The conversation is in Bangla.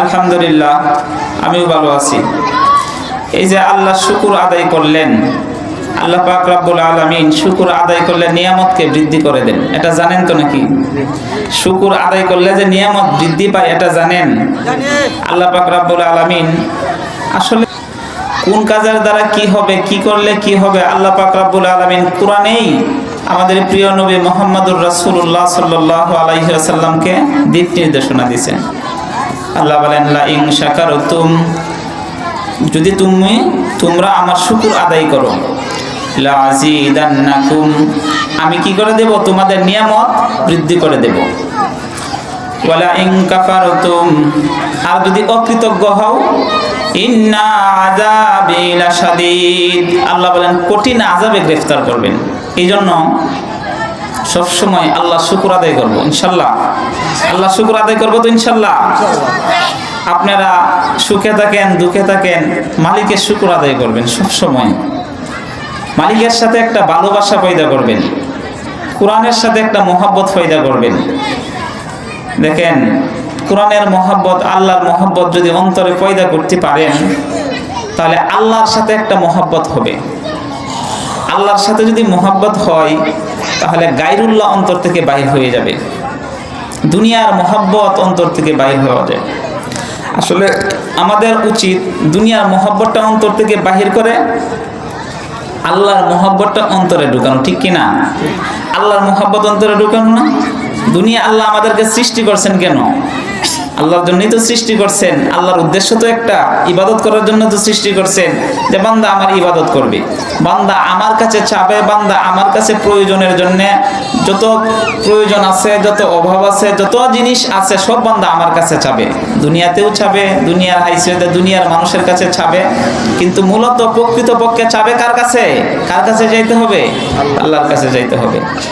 আলহামদুলিল্লাহ, আমিও ভালো আছি। এই যে আল্লাহ শুকুর আদায় করলেন, আল্লাহ পাক রাব্বুল আলামিন শুকুর আদায় করলে নিয়ামতকে বৃদ্ধি করে দেন। এটা জানেন তো নাকি? শুকুর আদায় করলে যে নিয়ামত বৃদ্ধি পায়, এটা জানেন? আল্লাহ পাক রাব্বুল আলামিন আসলে কোন কাজের দ্বারা কি হবে, কি করলে কি হবে, আল্লাহ পাক রাব্বুল আলামিন কোরআনেই আমাদের প্রিয় নবী মোহাম্মদুর রাসূলুল্লাহ সাল্লাল্লাহু আলাইহি ওয়াসাল্লামকে দিক নির্দেশনা দিয়েছেন। আল্লাহ বলেন লা ইন শাকারতুম যদি তুমি, তোমরা আমার শুকুর আদায় করো লা আযীদান্নাকুম আমি কি করে দেব? তোমাদের নিয়ামত বৃদ্ধি করে দেব। কাফারতুম, আর যদি অকৃতজ্ঞ হও, ইন্না আল্লাহ বলেন, কঠিন আযাবে গ্রেফতার করবেন। এই জন্য সবসময় আল্লাহ শুকুর আদায় করব, ইনশাল্লাহ। আল্লাহ শুকুর আদায় করব তো, ইনশাল্লাহ। আপনারা সুখে থাকেন, দুঃখে থাকেন, মালিকের শুকুর আদায় করবেন সবসময়। মালিকের সাথে একটা ভালোবাসা পয়দা করবেন। কোরআনের সাথে একটা মোহাব্বত পয়দা করবেন। দেখেন, কোরআনের মহব্বত, আল্লাহর মহব্বত যদি অন্তরে পয়দা করতে পারেন, তাহলে আল্লাহর সাথে একটা মহব্বত হবে। আল্লাহর সাথে যদি মোহাব্বত হয় তাহলে গাইরুল্লাহ অন্তর থেকে বাহির হয়ে যাবে। দুনিয়ার মহাব্বত অন্তর থেকে বাহির হয়ে যাবে আসলে আমাদের উচিত দুনিয়ার মহাব্বতটা অন্তর থেকে বাহির করে, আল্লাহর মহাব্বতটা অন্তরে ঢুকানো, ঠিক কি না আল্লাহর মহাব্বত অন্তরে ঢুকানো না। দুনিয়া আল্লাহ আমাদেরকে সৃষ্টি করছেন কেন? আল্লাহর জন্যই তো সৃষ্টি করছেন। আল্লাহর উদ্দেশ্য তো একটা, ইবাদত করার জন্য তো সৃষ্টি করছেন যে বান্দা আমার ইবাদত করবে। বান্দা আমার কাছে চাবে, বান্দা আমার কাছে প্রয়োজনের জন্য যত প্রয়োজন আছে, যত অভাব আছে, যত জিনিস আছে, সব বান্দা আমার কাছে চাবে। দুনিয়াতেও চাবে, দুনিয়ার হাইসিয়তে দুনিয়ার মানুষের কাছে চাবে, কিন্তু মূলত প্রকৃত পক্ষে চাবে কার কাছে? কার কাছে যাইতে হবে? আল্লাহর কাছে যাইতে হবে।